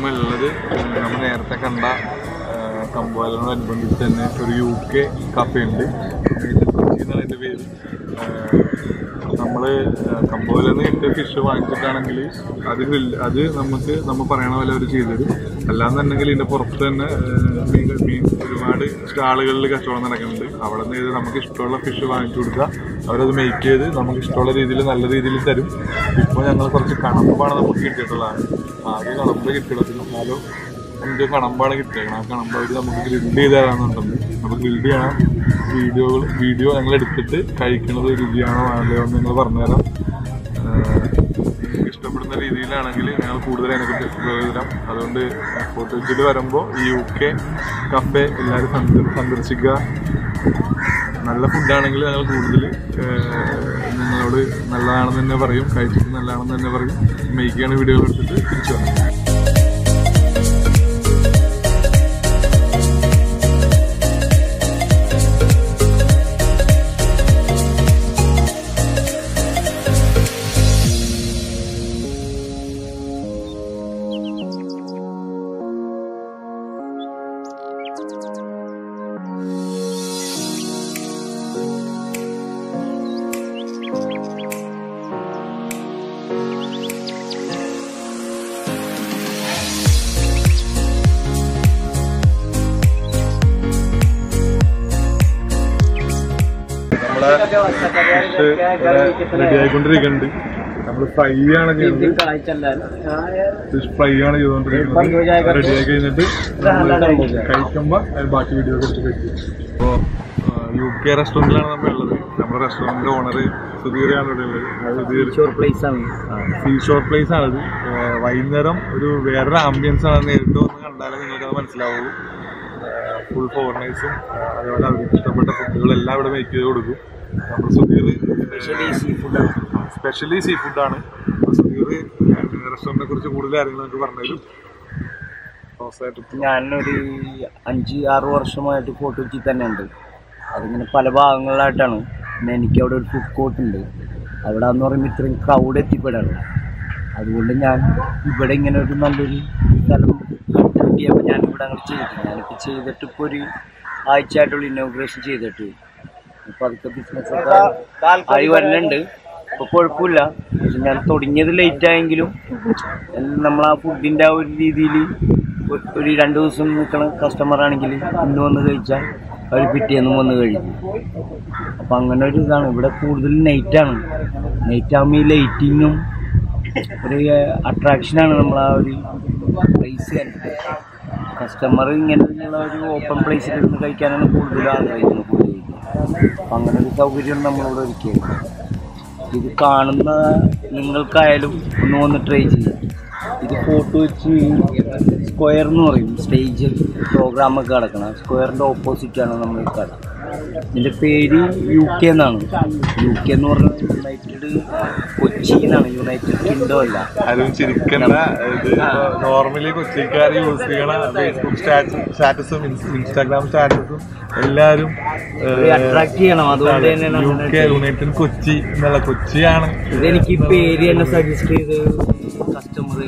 നമ്മളുള്ളത് നമ്മൾ നേരത്തെ കണ്ട കമ്പോലിനോടനുബന്ധിച്ച് തന്നെ ഒരു യു കെ കഫയുണ്ട് എന്നാണ് അതിന്റെ പേര്. നമ്മൾ കമ്പോലെന്ന് കിട്ടിയ ഫിഷ് വാങ്ങിച്ചിട്ടാണെങ്കിൽ അത് അത് നമുക്ക് നമ്മൾ പറയണ പോലെ അവർ ചെയ്തു തരും അല്ലാന്നുണ്ടെങ്കിൽ ഇതിന്റെ പുറത്ത് തന്നെ മീൻ മീൻ ഒരുപാട് സ്റ്റാളുകളിൽ കച്ചവടം നടക്കുന്നുണ്ട്. അവിടെ നിന്ന് ഇത് നമുക്ക് ഇഷ്ടമുള്ള ഫിഷ് വാങ്ങിച്ചു കൊടുക്കുക. അവരത് മേക്ക് ചെയ്ത് നമുക്ക് ഇഷ്ടമുള്ള രീതിയിൽ നല്ല രീതിയിൽ തരും. ഇപ്പോൾ ഞങ്ങൾ കുറച്ച് കണമ്പാണ് നമുക്ക് കിട്ടിയിട്ടുള്ളതാണ്. ആദ്യം കണമ്പ് കിട്ടിയിടത്തിൽ എന്നാലും അഞ്ച് കണമ്പാണ് കിട്ടിയേക്കണം. ആ കണമ്പ് അവർ നമുക്ക് ഗ്രില്ല് ചെയ്ത് തരാമെന്നുണ്ട് നമുക്ക് ഗ്രില്ല് ചെയ്യണം വീഡിയോകൾ വീഡിയോ ഞങ്ങൾ എടുത്തിട്ട് കഴിക്കുന്നത് രുചിയാണോ അല്ലയോ എന്ന് നിങ്ങൾ പറഞ്ഞുതരാം. ഇഷ്ടപ്പെടുന്ന രീതിയിലാണെങ്കിൽ ഞങ്ങൾ കൂടുതൽ അതിനെക്കുറിച്ച് എക്സ്പ്ലോർ തരാം അതുകൊണ്ട് ഫോട്ടോ വെച്ചിട്ട് വരുമ്പോൾ യു കെ കഫേ എല്ലാവരും സന്ദർ- സന്ദർശിക്കുക. നല്ല ഫുഡാണെങ്കിൽ ഞങ്ങൾ കൂടുതൽ നിങ്ങളോട് നല്ലതാണെന്ന് തന്നെ പറയും കഴിച്ചിട്ട് നല്ലതാണെന്ന് തന്നെ പറയും. മേക്കാണ് വീഡിയോ എടുത്തിട്ട് തിരിച്ചു വരാം റെഡി ആയിക്കൊണ്ടിരിക്കുന്നുണ്ട്. നമ്മൾ ഫ്രൈ ആണ് ചെയ്യുന്നത്. ഫിഷ് ഫ്രൈ ആണ് ചെയ്തുകൊണ്ടിരിക്കുന്നത്. റെഡി ആയി കഴിഞ്ഞിട്ട് നമ്മൾ കഴിക്കുമ്പോ ബാക്കി വീഡിയോ കുറിച്ച് കഴിക്കും. അപ്പോൾ യു കെ റെസ്റ്റോറന്റിലാണ് നമ്മൾ ഉള്ളത്. നമ്മുടെ റെസ്റ്റോറന്റിന്റെ ഓണർ സുധീറാണ് ഇവിടെ ഉള്ളത്. സീ ഷോർ പ്ലേസ് ആണിത് വൈകുന്നേരം ഒരു വേറൊരു ആംബിയൻസ് ആണ് നേരിട്ട് വന്ന് കണ്ടാലേ നിങ്ങൾക്ക് അത് മനസ്സിലാവുള്ളൂ ഫുൾ ഫോറിനേഴ്സും അതുപോലെ അവർക്ക് ഇഷ്ടപ്പെട്ട ഫുഡുകളെല്ലാം ഇവിടെ മേക്ക് ചെയ്ത് കൊടുക്കും. നമ്മുടെ സുധീർ സ്പെഷ്യലി സീ ഫുഡാണ് സുധീർ റെസ്റ്റോറന്റിനെ കുറിച്ച് കൂടുതൽ കാര്യങ്ങൾ പറഞ്ഞു പറഞ്ഞുതരും ഞാനൊരു അഞ്ച് ആറ് വർഷമായിട്ട് ഫോട്ടോ വെച്ചിൽ തന്നെ ഉണ്ട് അതിങ്ങനെ പല ഭാഗങ്ങളിലായിട്ടാണ്. പിന്നെ എനിക്ക് അവിടെ ഒരു ഫുഡ് കോർട്ട് ഉണ്ട്. അവിടെ എന്ന് പറയുമ്പോൾ ഇത്രയും ക്രൗഡ് എത്തിപ്പെടാണ് അതുകൊണ്ട് ഞാൻ ഇവിടെ ഇങ്ങനെ ഒരു നല്ലൊരു സ്ഥലം കിട്ടിയപ്പോൾ ഞാൻ ഇവിടെ അങ്ങോട്ട് ചെയ്തു. ഞാനിപ്പോൾ ചെയ്തിട്ട് ഇപ്പോൾ ഒരു ആഴ്ചയായിട്ടുള്ള ഇന്നോഗ്രേഷൻ ചെയ്തിട്ട്. അപ്പോൾ അതൊക്കെ ബിസിനസ്സൊക്കെ ആയി വരുന്നുണ്ട് ഇപ്പൊ കുഴപ്പമില്ല. ഞാൻ തുടങ്ങിയത് ലേറ്റ് ആയെങ്കിലും നമ്മൾ ആ ഫുഡിന്റെ ആ ഒരു രീതിയിൽ ഒരു രണ്ട് ദിവസം നിൽക്കണ കസ്റ്റമർ ആണെങ്കിൽ ഇന്ന് വന്ന് കഴിച്ചാൽ അവർ പിറ്റേന്നും വന്ന് കഴിക്കും. അപ്പം അങ്ങനെ ഒരു ഇതാണ്. ഇവിടെ കൂടുതൽ നൈറ്റ് ആണ്. നൈറ്റ് ആകുമ്പോൾ ഈ ലൈറ്റിങ്ങും ഒരു അട്രാക്ഷനാണ് നമ്മൾ ആ ഒരു പ്ലേസ് തന്നെ. കസ്റ്റമർ ഇങ്ങനെയുള്ള ഒരു ഓപ്പൺ പ്ലേസിൽ ഇരുന്ന് കഴിക്കാനാണ് കൂടുതൽ ആഗ്രഹിക്കുന്നത്. അപ്പം അങ്ങനെ ഒരു സൗകര്യം നമ്മളിവിടെ ഒരുക്കിയത്. ഇത് കാണുന്ന നിങ്ങൾക്കായാലും ഒന്ന് വന്ന് ട്രൈ ചെയ്യാം. ഇത് ഫോട്ടോ വെച്ച് സ്ക്വയർ എന്ന് പറയും സ്റ്റേജ് പ്രോഗ്രാമൊക്കെ നടക്കണം. സ്ക്വയറിന്റെ ഓപ്പോസിറ്റാണ് നമ്മൾ കട ഇതിന്റെ പേര് യു കെ എന്നാണ്. യു കെ എന്ന് പറഞ്ഞാൽ യുണൈറ്റഡ് എന്നാണ് യുണൈറ്റഡ് കിങ്ഡം അല്ല. അതും ചിരിക്കണ്ട. നോർമലി കൊച്ചിക്കാർ യൂസ് ചെയ്യണ ഫേസ്ബുക്ക് സ്റ്റാറ്റസും ഇൻസ്റ്റാഗ്രാം സ്റ്റാറ്റസും എല്ലാരും അട്രാക്ട് ചെയ്യണം. അതുകൊണ്ട് തന്നെ യുണൈറ്റഡ് കൊച്ചി എന്നുള്ള കൊച്ചിയാണ്. ഇതെനിക്ക് പേര് തന്നെ സജസ്റ്റ് ചെയ്ത് കസ്റ്റമർ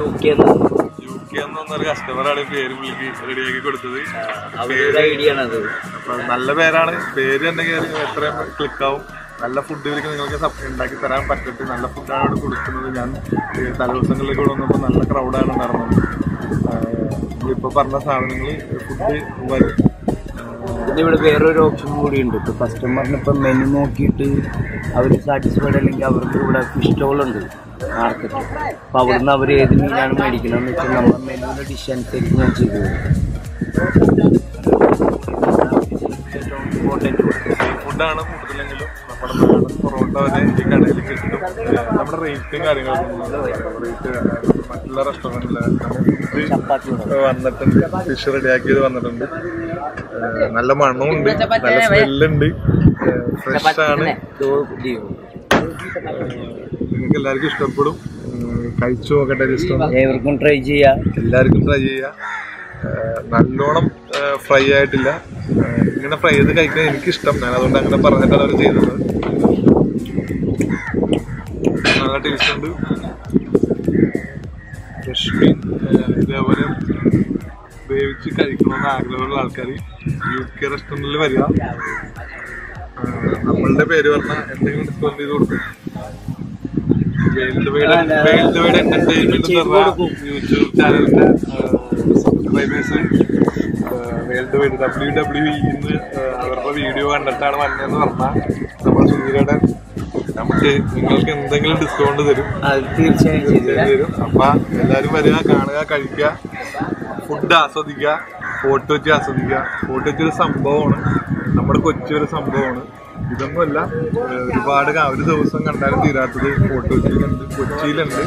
യു കെ എന്നാണ് യു കെ എന്ന് കസ്റ്റമറാണ് പേര് പുള്ളിക്ക് റെഡിയാക്കി കൊടുത്തത്. അവരുടെ ഐഡിയ ആണ് അത്. നല്ല പേരാണ്. പേര് തന്നെ എത്രയും ക്ലിക്ക് ആവും. നല്ല ഫുഡ് ഇവർക്ക് നിങ്ങൾക്ക് ഉണ്ടാക്കി തരാൻ പറ്റട്ടെ നല്ല ഫുഡാണ് ഇവിടെ കൊടുക്കുന്നത്. ഞാൻ തലേദിവസങ്ങളിലേക്ക് ഇവിടെ വന്നപ്പോൾ നല്ല ക്രൗഡാണ് ഉണ്ടായിരുന്നത്. ഇപ്പോൾ പറഞ്ഞ സാധനങ്ങൾ ഫുഡ് വരും. പിന്നെ ഇവിടെ വേറൊരു ഓപ്ഷൻ കൂടി ഉണ്ട്. ഇപ്പോൾ കസ്റ്റമറിന് ഇപ്പം മെനു നോക്കിയിട്ട് അവർ സാറ്റിസ്ഫൈഡ് അല്ലെങ്കിൽ അവർക്ക് ഇവിടെ ഫിഷ് സ്റ്റോളുണ്ട് മാർക്കറ്റ് അപ്പോൾ അവിടുന്ന് അവർ ഏത് മീനാണ് മേടിക്കണമെന്ന് വെച്ചാൽ നമ്മുടെ മെനുവിന്റെ ഡിഷ് അനുസരിച്ച് ഞാൻ ചെയ്തു തരും. ഫുഡാണ് കൂടുതലെങ്കിലും പൊറോട്ട വരെ ഈ കടയിൽ കിട്ടും. നമ്മുടെ റേറ്റും കാര്യങ്ങളൊന്നും റേറ്റ് മറ്റുള്ള റെസ്റ്റോറന്റിൽ വന്നിട്ടുണ്ട്. ഫിഷ് റെഡിയാക്കിയത് വന്നിട്ടുണ്ട്. നല്ല മണമുണ്ട് നല്ല സ്മെല്ലുണ്ട്. ഫ്രഷ് ആണ്. നിങ്ങൾക്ക് എല്ലാവർക്കും ഇഷ്ടപ്പെടും. കഴിച്ചു നോക്കട്ടെ എല്ലാവർക്കും ട്രൈ ചെയ്യാം. എല്ലാവർക്കും ട്രൈ ചെയ്യാം. നല്ലോണം ഫ്രൈ ആയിട്ടില്ല. ഇങ്ങനെ ഫ്രൈ ചെയ്ത് കഴിക്കാൻ എനിക്കിഷ്ടം. ഞാൻ അതുകൊണ്ട് അങ്ങനെ പറഞ്ഞിട്ടാണ് അവർ ചെയ്തത്. നല്ല ടേസ്റ്റ് മീൻ ഇതേപോലെ വേവിച്ച് കഴിക്കണമെന്ന് ആഗ്രഹമുള്ള ആൾക്കാർ യു കെ റെസ്റ്റോറന്റിൽ വരിക. നമ്മളുടെ പേര് പറഞ്ഞാൽ എന്തെങ്കിലും ഡിസ്കൗണ്ട് ചെയ്ത് കൊടുക്കും. യൂട്യൂബ് വൈഡ് ഡബ്ല്യു ഡബ്ല്യു ഇന്ന് അവരുടെ വീഡിയോ കണ്ടിട്ടാണ് വന്നതെന്ന് പറഞ്ഞാൽ നമ്മുടെ സുധീരയുടെ നമുക്ക് നിങ്ങൾക്ക് എന്തെങ്കിലും ഡിസ്കൗണ്ട് തരും. തീർച്ചയായും തരും. അപ്പൊ എല്ലാരും വരിക കാണുക കഴിക്കുക ഫുഡ് ആസ്വദിക്കുക ഫോട്ടോ വെച്ച് ആസ്വദിക്കുക. ഫോട്ടോ വെച്ചൊരു സംഭവമാണ്. നമ്മുടെ കൊച്ചൊരു ഒരു സംഭവമാണ്. ഇതൊന്നുമല്ല ഒരുപാട് ഒരു ദിവസം കണ്ടാലും തീരാത്തത് ഫോട്ടോ വെച്ചിലുണ്ട് കൊച്ചിയിലുണ്ട്.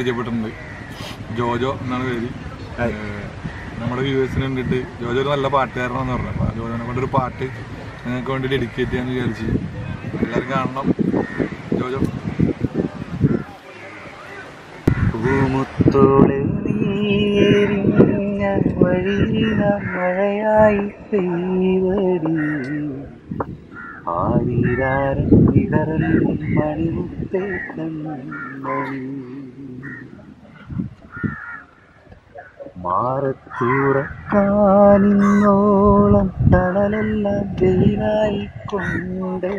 പരിചയപ്പെട്ടിട്ടുണ്ട്. ജോജോ എന്നാണ് പേര്. നമ്മുടെ വ്യൂവേഴ്സിന് വേണ്ടിയിട്ട് ജോജോ ഒരു നല്ല പാട്ടുകാരനാണെന്ന് പറഞ്ഞു. അപ്പോൾ ജോജോനെ കൊണ്ടൊരു പാട്ട് നിങ്ങൾക്ക് വേണ്ടി ഡെഡിക്കേറ്റ് ചെയ്യാന്ന് വിചാരിച്ച് എല്ലാവരും കാണണം. ജോജോ. പൂമുത്തോളെ നീരിഞ്ഞ വഴിയില മഴയായി പെയ്വടി ആരീരാരം ഇടറൽ മണിമുത്തേ കണ്ണി മാറത്തൂറക്കാനിന്നോളം തണലെല്ലാം വെയിലായി കൊണ്ടടി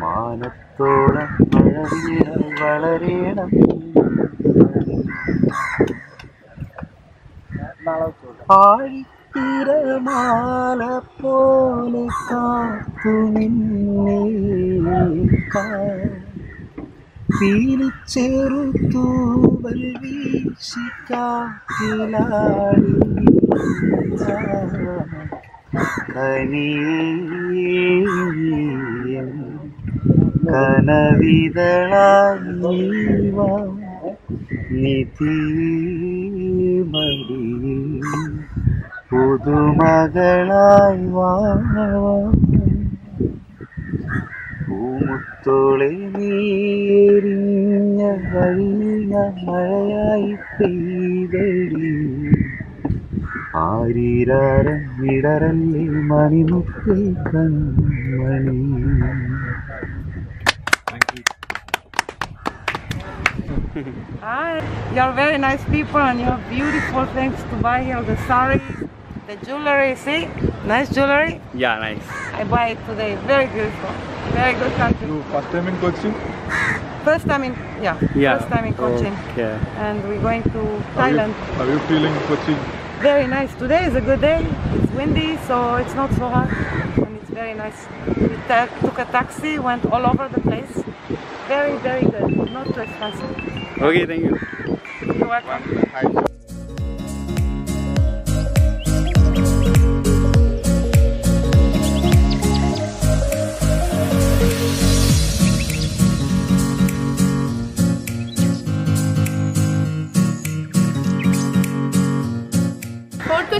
മാനത്തോളം മഴ വളരെയണം ആഴിത്തിരമാല പോലെ കാത്തു നിന്നെ പീലിച്ചെറു തൂവൽ വീശി കാറ്റിലാടി. കനവിതളീവ നിധി മടി പുതുമകളായി വാ പൂമുത്തോളെ നീരിഞ്ഞ വഴിഞ്ഞ മഴയായി പെയ്തടി ആരീരാരം വിടരല്ലേ മണിമുത്തേ കൺമണി thank you Hi, you're very nice people and you're beautiful. Thanks to buy here the saris, the jewelry. See, nice jewelry. Yeah, nice. I buy it today. Very beautiful. Very good country. You first time in Cochin? First time in, yeah, yeah. first time in Cochin. Okay. And we're going to Thailand. Are you, are you feeling Cochin? Very nice. Today is a good day. It's windy, so it's not so hot. And it's very nice. We took a taxi, went all over the place. Very, very good. Not too expensive. Okay, thank you. You're welcome.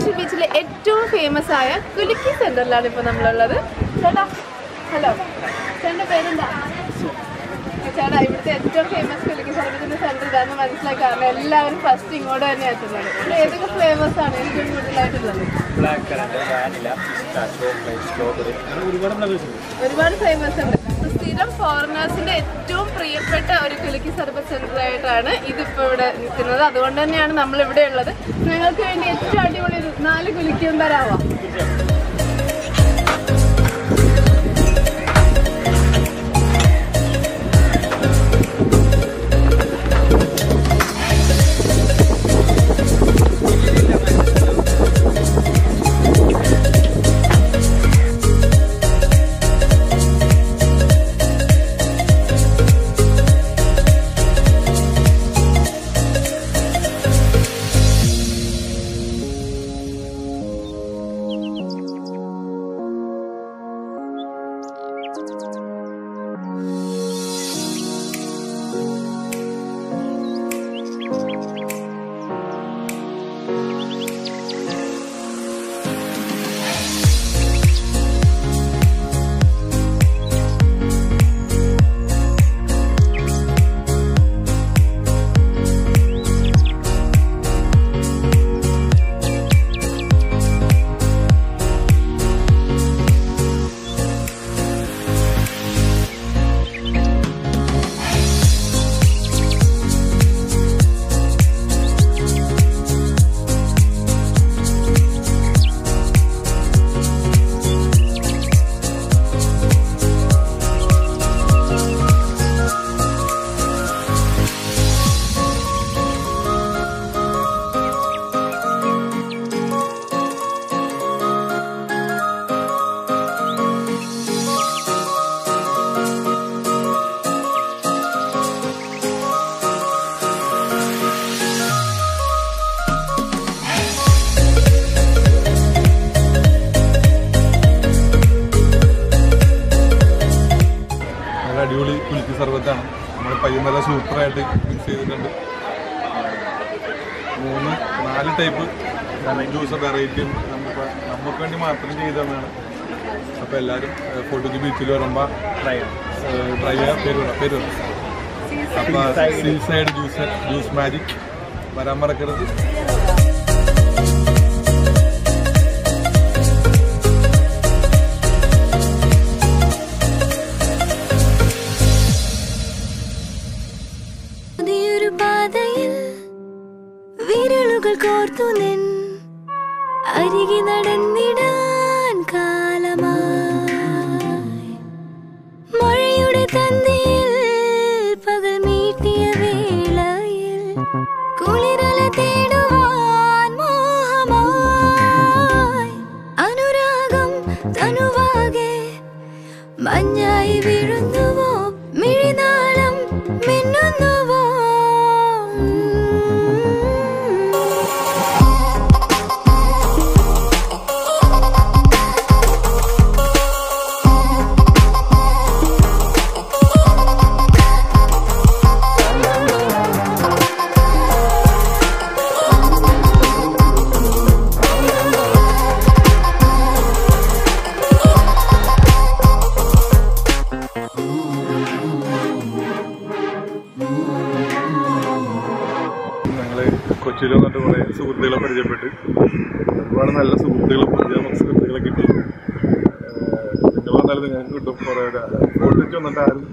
Fort ബീച്ചിലെ ഏറ്റവും famous ആയ കുലുക്കി സെന്ററിലാണ് ഇപ്പോൾ നമ്മളുള്ളത്. ചേട്ടാ hello. ചേട്ടന്റെ പേരെന്താ? ചേട്ടാ ഇവിടുത്തെ ഏറ്റവും ഫേമസ് കുലുക്കി സർവീസിന്റെ സെന്റർ ഇതാന്ന് മനസ്സിലാക്കി കാരണം എല്ലാവരും ഫസ്റ്റ് ഇങ്ങോട്ട് തന്നെ എത്തുന്നത്. ഇവിടെ ഏതൊക്കെ ഫ്ലേവേഴ്സ് ആണ് ഏറ്റവും കൂടുതലായിട്ടുള്ളത്? ഒരുപാട് ഫ്ലേവേഴ്സ് ഉണ്ട്. സ്ഥിരം ഫോറിനേഴ്സിന്റെ ഏറ്റവും പ്രിയപ്പെട്ട ഒരു കുലുക്കി സർവ സെന്റർ ആയിട്ടാണ് ഇതിപ്പോ ഇവിടെ നിൽക്കുന്നത്. അതുകൊണ്ട് തന്നെയാണ് നമ്മൾ ഇവിടെ ഉള്ളത്. നിങ്ങൾക്ക് വേണ്ടി ഏറ്റവും അടിപൊളി നാല് കുലുക്കിയും തരാവോ മിക്സ് ചെയ്തിട്ടുണ്ട്. മൂന്ന് നാല് ടൈപ്പ് ജ്യൂസ് വെറൈറ്റിയും നമുക്ക് നമുക്ക് വേണ്ടി മാത്രം ചെയ്തതാണ്. അപ്പോൾ എല്ലാവരും ഫോട്ടോജി ബീച്ചിൽ വരുമ്പോൾ ട്രൈ ട്രൈ ചെയ്യാൻ പേര് പറ പേര് പറ അപ്പോൾ see side juice juice magic വരാൻ മറക്കരുത്. കോർത്തു നിൻ അരികെ നടന്നിടാൻ ഞങ്ങൾ കണ്ട് കുറേ സുഹൃത്തുക്കളെ പരിചയപ്പെട്ട്. ഒരുപാട് നല്ല സുഹൃത്തുക്കളും പുതിയ സുഹൃത്തുക്കളെ കിട്ടി. നിങ്ങൾ വന്നാലും നിങ്ങൾക്ക് കിട്ടും കുറേ ഫോട്ടോയ്ക്ക് വന്നിട്ട് ആരും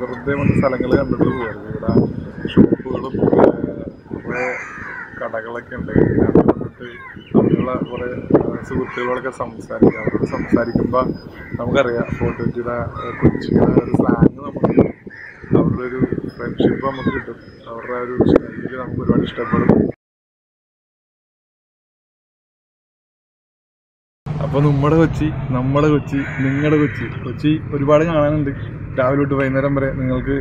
വെറുതെ വന്ന സ്ഥലങ്ങൾ കണ്ടിട്ട് പോകരുത്. ഇവിടെ ഷോപ്പുകളും കുറേ കടകളൊക്കെ ഉണ്ട്. വന്നിട്ട് നമ്മളുള്ള കുറേ സുഹൃത്തുക്കളോടൊക്കെ സംസാരിക്കുക അവരോട് സംസാരിക്കുമ്പോൾ നമുക്കറിയാം ഫോട്ടോച്ചിയുടെ കൊച്ചിയുടെ ഒരു സ്ലാങ് നമുക്ക് അവരുടെ ഒരു ഫ്രണ്ട്ഷിപ്പ് നമുക്ക് കിട്ടും. അവരുടെ ഒരു ശൈലി നമുക്ക് ഒരുപാട് ഇഷ്ടപ്പെടും. അപ്പോൾ നമ്മുടെ കൊച്ചി നമ്മുടെ കൊച്ചി നിങ്ങളുടെ കൊച്ചി. കൊച്ചി ഒരുപാട് കാണാനുണ്ട്. രാവിലെ തൊട്ട് വൈകുന്നേരം വരെ നിങ്ങൾക്ക്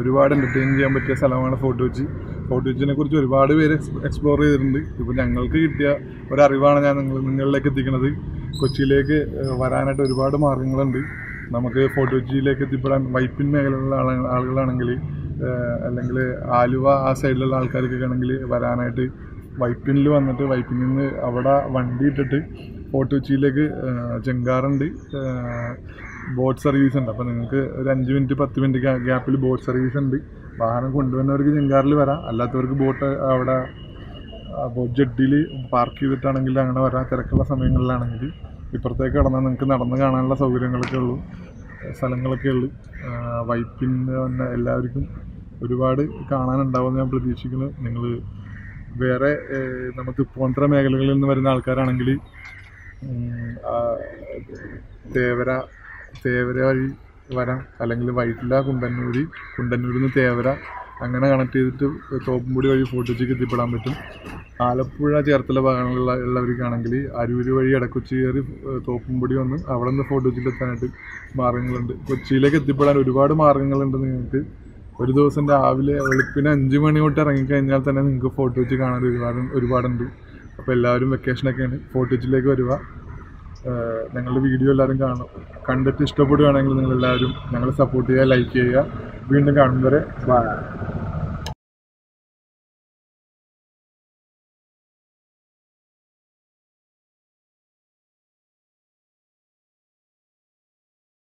ഒരുപാട് എന്റർടൈൻ ചെയ്യാൻ പറ്റിയ സ്ഥലമാണ് ഫോർട്ട് കൊച്ചി ഫോർട്ട് കൊച്ചിനെ കുറിച്ച് ഒരുപാട് പേര് എക്സ്പ്ലോർ ചെയ്തിട്ടുണ്ട്. ഇപ്പോൾ ഞങ്ങൾക്ക് കിട്ടിയ ഒരറിവാണ് ഞാൻ നിങ്ങൾ നിങ്ങളിലേക്ക് എത്തിക്കുന്നത് കൊച്ചിയിലേക്ക് വരാനായിട്ട് ഒരുപാട് മാർഗങ്ങളുണ്ട്. നമുക്ക് ഫോർട്ട് കൊച്ചിയിലേക്ക് എത്തിപ്പെടാൻ വൈപ്പിൻ മേഖലയിലുള്ള ആള ആളുകളാണെങ്കിൽ അല്ലെങ്കിൽ ആലുവ ആ സൈഡിലുള്ള ആൾക്കാർക്കൊക്കെ ആണെങ്കിൽ വരാനായിട്ട് വൈപ്പിനിൽ വന്നിട്ട് വൈപ്പിനിൽ നിന്ന് അവിടെ വണ്ടി ഇട്ടിട്ട് ഫോർട്ട് കൊച്ചിയിലേക്ക് ചെങ്കാറുണ്ട് ബോട്ട് സർവീസ് ഉണ്ട്. അപ്പോൾ നിങ്ങൾക്ക് ഒരു അഞ്ച് മിനിറ്റ് പത്ത് മിനിറ്റ് ഗ്യാപ്പിൽ ബോട്ട് സർവീസ് ഉണ്ട്. വാഹനം കൊണ്ടുവന്നവർക്ക് ചെങ്കാറിൽ വരാം. അല്ലാത്തവർക്ക് ബോട്ട് അവിടെ ബോട്ട് ജെട്ടിയിൽ പാർക്ക് ചെയ്തിട്ടാണെങ്കിൽ അങ്ങനെ വരാം. തിരക്കുള്ള സമയങ്ങളിലാണെങ്കിൽ ഇപ്പുറത്തേക്ക് കടന്നാൽ നിങ്ങൾക്ക് നടന്ന് കാണാനുള്ള സൗകര്യങ്ങളൊക്കെ ഉള്ളൂ. സ്ഥലങ്ങളൊക്കെ ഉള്ളു. വൈപ്പിന്റെ തന്നെ എല്ലാവർക്കും ഒരുപാട് കാണാനുണ്ടാവുമെന്ന് ഞാൻ പ്രതീക്ഷിക്കുന്നു. നിങ്ങൾ വേറെ നമുക്ക് പോന്തറ മേഖലകളിൽ നിന്ന് വരുന്ന ആൾക്കാരാണെങ്കിൽ തേവര തേവര വഴി വരാം. അല്ലെങ്കിൽ വൈറ്റില കുണ്ടന്നൂരി കുണ്ടന്നൂരിൽ നിന്ന് തേവര. അങ്ങനെ കണക്ട് ചെയ്തിട്ട് തോപ്പുംപൊടി വഴി ഫോർട്ടുച്ചിക്ക് എത്തിപ്പെടാൻ പറ്റും. ആലപ്പുഴ ചേർത്തല ഭാഗങ്ങളിലുള്ള ഉള്ളവർക്കാണെങ്കിൽ അരൂര് വഴി ഇടക്കൊച്ചി കയറി തോപ്പുംപൊടി വന്ന് അവിടെ നിന്ന് ഫോർട്ടുച്ചിക്ക് എത്താനായിട്ട് മാർഗങ്ങളുണ്ട്. കൊച്ചിയിലേക്ക് എത്തിപ്പെടാൻ ഒരുപാട് മാർഗങ്ങളുണ്ട് നിങ്ങൾക്ക് ഒരു ദിവസം രാവിലെ വെളുപ്പിന് അഞ്ച് മണി തൊട്ട് ഇറങ്ങിക്കഴിഞ്ഞാൽ തന്നെ നിങ്ങൾക്ക് ഫോർട്ട് വെച്ച് കാണാൻ ഒരുപാട് ഒരുപാടുണ്ട്. അപ്പോൾ എല്ലാവരും വെക്കേഷനൊക്കെയാണ് ഫോർട്ടിച്ചിലേക്ക് വരിക ഞങ്ങളുടെ വീഡിയോ എല്ലാവരും കാണും. കണ്ടിട്ട് ഇഷ്ടപ്പെടുകയാണെങ്കിൽ നിങ്ങളെല്ലാവരും ഞങ്ങളെ സപ്പോർട്ട് ചെയ്യുക ലൈക്ക് ചെയ്യുക. വീണ്ടും കാണും വരെ